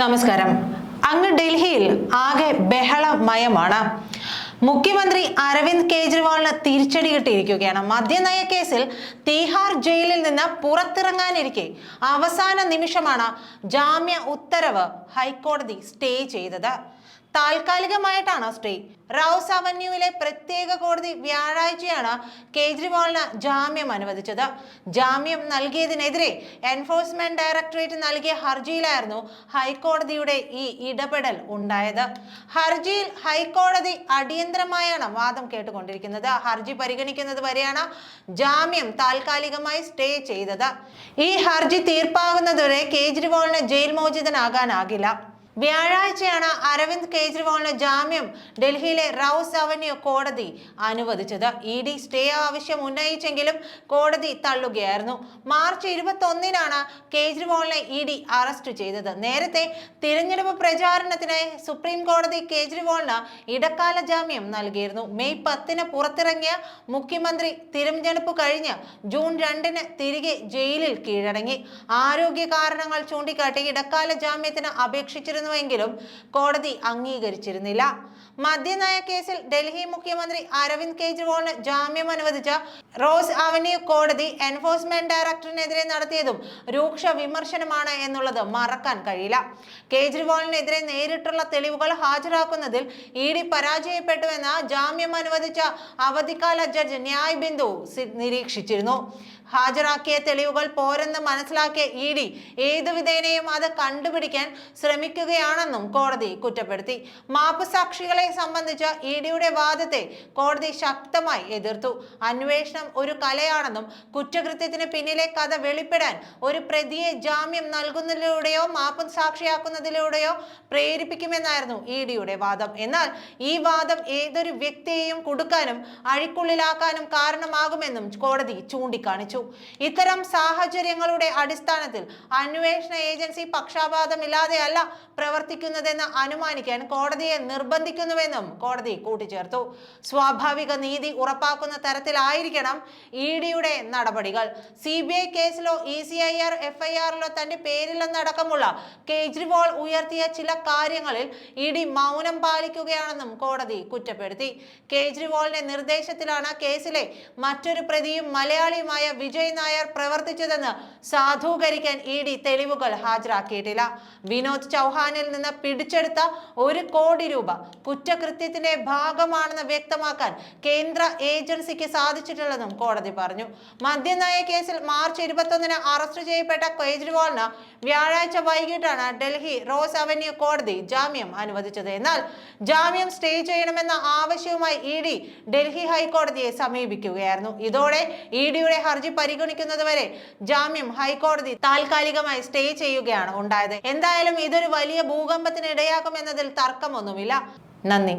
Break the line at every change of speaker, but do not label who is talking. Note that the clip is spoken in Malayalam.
നമസ്കാരം. അങ്ങ് ഡൽഹിയിൽ ആകെ ബഹളമയമാണ്. മുഖ്യമന്ത്രി അരവിന്ദ് കെജ്രിവാളിന് തിരിച്ചടി കിട്ടിയിരിക്കുകയാണ്. മദ്യനയ കേസിൽ തീഹാർ ജയിലിൽ നിന്ന് പുറത്തിറങ്ങാനിരിക്കെ അവസാന നിമിഷമാണ് ജാമ്യ ഉത്തരവ് ഹൈക്കോടതി സ്റ്റേ ചെയ്തത്. താൽക്കാലികമായിട്ടാണ് സ്റ്റേ? റൌസ് അവന്യൂവിലെ പ്രത്യേക കോടതി വ്യാഴാഴ്ചയാണ് കേജ്രിവാളിന് ജാമ്യം അനുവദിച്ചത്. ജാമ്യം നൽകിയതിനെതിരെ എൻഫോഴ്സ്മെന്റ് ഡയറക്ടറേറ്റ് നൽകിയ ഹർജിയിലായിരുന്നു ഹൈക്കോടതിയുടെ ഈ ഇടപെടൽ ഉണ്ടായത്. ഹർജിയിൽ ഹൈക്കോടതി അടിയന്തരമായാണ് വാദം കേട്ടുകൊണ്ടിരിക്കുന്നത്. ഹർജി പരിഗണിക്കുന്നത് വരെയാണ് ജാമ്യം താൽക്കാലികമായി സ്റ്റേ ചെയ്തത്. ഈ ഹർജി തീർപ്പാകുന്നതുവരെ കേജ്രിവാളിന് ജയിൽ മോചിതനാകാനാകില്ല. വ്യാഴാഴ്ചയാണ് അരവിന്ദ് കെജ്രിവാളിന് ജാമ്യം ഡൽഹിയിലെ റൌസ് അവന്യൂ കോടതി അനുവദിച്ചത്. ഇ ഡി സ്റ്റേ ആവശ്യം ഉന്നയിച്ചെങ്കിലും കോടതി തള്ളുകയായിരുന്നു. മാർച്ച് ഇരുപത്തി ഒന്നിനാണ് കേജ്രിവാളിനെ ഇ ഡി അറസ്റ്റ് ചെയ്തത്. നേരത്തെ തിരഞ്ഞെടുപ്പ് പ്രചാരണത്തിനായി സുപ്രീം കോടതി കേജ്രിവാളിന് ഇടക്കാല ജാമ്യം നൽകിയിരുന്നു. മെയ് പത്തിന് പുറത്തിറങ്ങിയ മുഖ്യമന്ത്രി തിരഞ്ഞെടുപ്പ് കഴിഞ്ഞ് ജൂൺ രണ്ടിന് തിരികെ ജയിലിൽ കീഴടങ്ങി. ആരോഗ്യ കാരണങ്ങൾ ചൂണ്ടിക്കാട്ടി ഇടക്കാല ജാമ്യത്തിന് അപേക്ഷിച്ചിരുന്നുവെങ്കിലും കോടതി അംഗീകരിച്ചിരുന്നില്ല. മദ്യനയ കേസിൽ ഡൽഹി മുഖ്യമന്ത്രി അരവിന്ദ് കെജ്രിവാളിന് ജാമ്യം അനുവദിച്ച റോസ് അവന്യൂ കോടതി എൻഫോഴ്സ്മെന്റ് ഡയറക്ടറിനെതിരെ നടത്തിയതും രൂക്ഷ വിമർശനമാണ് എന്നുള്ളത് മറക്കാൻ കഴിയില്ല. കേജ്രിവാളിനെതിരെ നേരിട്ടുള്ള തെളിവുകൾ ഹാജരാക്കുന്നതിൽ ഇ ഡി പരാജയപ്പെട്ടുവെന്ന ജാമ്യം അനുവദിച്ച അവധിക്കാല ജഡ്ജ് ന്യായ് ബിന്ദു നിരീക്ഷിച്ചിരുന്നു. ഹാജരാക്കിയ തെളിവുകൾ പോരെന്ന് മനസ്സിലാക്കിയ ഇ ഡി ഏതു വിധേനയും അത് കണ്ടുപിടിക്കാൻ ശ്രമിക്കുകയാണെന്നും കോടതി കുറ്റപ്പെടുത്തി. മാപ്പ് സാക്ഷികളെ സംബന്ധിച്ച ഇ ഡിയുടെ വാദത്തെ കോടതി ശക്തമായി എതിർത്തു. അന്വേഷണം ഒരു കലയാണെന്നും കുറ്റകൃത്യത്തിന് പിന്നിലെ കഥ വെളിപ്പെടാൻ ഒരു പ്രതിയെ ജാമ്യം നൽകുന്നതിലൂടെയോ മാപ്പ് സാക്ഷിയാക്കുന്നതിലൂടെയോ പ്രേരിപ്പിക്കുമെന്നായിരുന്നു ഇ ഡിയുടെ വാദം. എന്നാൽ ഈ വാദം ഏതൊരു വ്യക്തിയെയും കൊടുക്കാനും അഴിക്കുള്ളിലാക്കാനും കാരണമാകുമെന്നും കോടതി ചൂണ്ടിക്കാണിച്ചു. ഇത്തരം സാഹചര്യങ്ങളുടെ അടിസ്ഥാനത്തിൽ അന്വേഷണ ഏജൻസി പക്ഷാപാതമില്ലാതെയല്ല പ്രവർത്തിക്കുന്നതെന്ന് അനുമാനിക്കാൻ കോടതിയെ നിർബന്ധിക്കുന്നുവെന്നും കോടതി കൂട്ടിച്ചേർത്തു. സ്വാഭാവിക നീതി ഉറപ്പാക്കുന്ന തരത്തിലായിരിക്കണം ഇ ഡിയുടെ നടപടികൾ. C B I കേസിലോ E C I R F I ആറിലോ തന്റെ പേരിലെന്നടക്കമുള്ള കേജ്രിവാൾ ഉയർത്തിയ ചില കാര്യങ്ങളിൽ ഇ ഡി മൗനം പാലിക്കുകയാണെന്നും കോടതി കുറ്റപ്പെടുത്തി. കേജ്രിവാളിന്റെ നിർദ്ദേശത്തിലാണ് കേസിലെ മറ്റൊരു പ്രതിയും മലയാളിയുമായ വിജയ് നായർ പ്രവർത്തിച്ചതെന്ന് സാധൂകരിക്കാൻ ഇ ഡി തെളിവുകൾ ഹാജരാക്കിയിട്ടില്ല. വിനോദ് ചൗഹാനിൽ നിന്ന് പിടിച്ചെടുത്ത ഒരു കോടി രൂപ കുറ്റകൃത്യത്തിന്റെ ഭാഗമാണെന്ന് വ്യക്തമാക്കാൻ കേന്ദ്ര ഏജൻസിക്ക് സാധിച്ചിട്ടില്ലെന്നും കോടതി പറഞ്ഞു. മദ്യനയ കേസിൽ മാർച്ച് ഇരുപത്തൊന്നിന് അറസ്റ്റ് ചെയ്യപ്പെട്ട കേജ്രിവാളിന് വ്യാഴാഴ്ച വൈകിട്ടാണ് ഡൽഹി റോസ് അവന്യൂ കോടതി ജാമ്യം അനുവദിച്ചത്. എന്നാൽ ജാമ്യം സ്റ്റേ ചെയ്യണമെന്ന ആവശ്യവുമായി ഇ ഡി ഡൽഹി ഹൈക്കോടതിയെ സമീപിക്കുകയായിരുന്നു. ഇതോടെ ഇ ഡിയുടെ ഹർജി പരിഗണിക്കുന്നതുവരെ ജാമ്യം ഹൈക്കോടതി താൽക്കാലികമായി സ്റ്റേ ചെയ്യുകയാണ് ഉണ്ടായത്. എന്തായാലും ഇതൊരു വലിയ ഭൂകമ്പത്തിന് ഇടയാക്കും എന്നതിൽ തർക്കമൊന്നുമില്ല. നന്ദി.